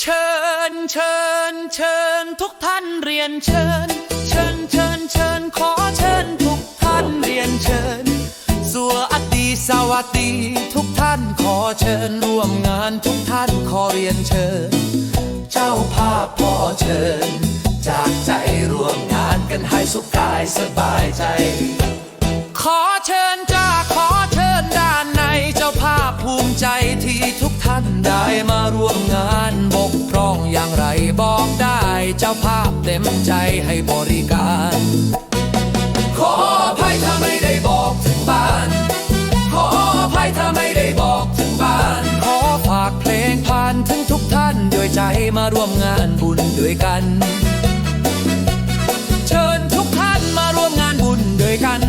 เชิญเชิญเชิญทุกท่านเรียนเชิญ เชิญเชิญเชิญขอเชิญทุกท่านเรียนเชิญสวัสดีสวัสดีทุกท่านขอเชิญร่วมงานทุกท่านขอเรียนเชิญ เจ้าภาพขอเชิญ จากใจร่วมงานกันให้สุขกายสบายใจ ขอเชิญจ้าขอเชิญด้านในเจ้าภาพภูมิใจที่ทุกท่านได้มาร่วมงานบ บอกได้เจ้าภาพเต็มใจให้บริการ ขออภัยถ้าไม่ได้บอกถึงบ้าน ขออภัยถ้าไม่ได้บอกถึงบ้าน ขอฝากเพลงผ่านถึงทุกท่านด้วยใจมาร่วมงานบุญด้วยกัน เชิญทุกท่านมาร่วมงานบุญด้วยกัน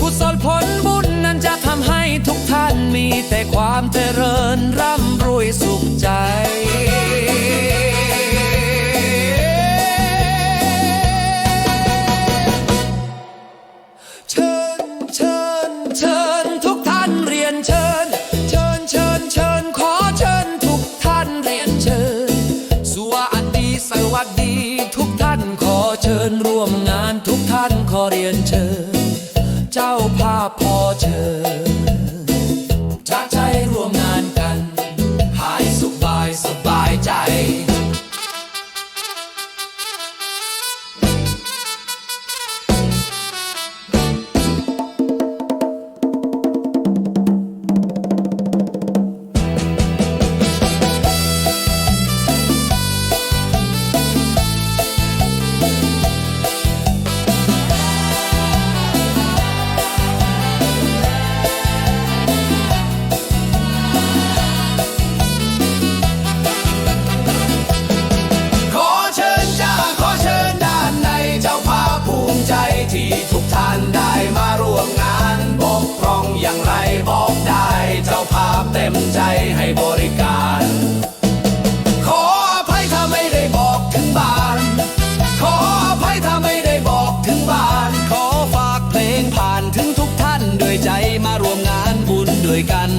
กุศลผลบุญนั้นจะทำให้ทุกท่านมีแต่ความเจริญร่ำ วัสดีทุกท่านขอเชิญร่วมงานทุกท่านขอเรียนเชิญ เจ้าภาพพอเชิญ ให้บริการ ขออภัยถ้าไม่ได้บอกถึงบ้าน ขออภัยถ้าไม่ได้บอกถึงบ้าน ขอฝากเพลงผ่านถึงทุกท่านด้วยใจมาร่วมงานบุญด้วยกัน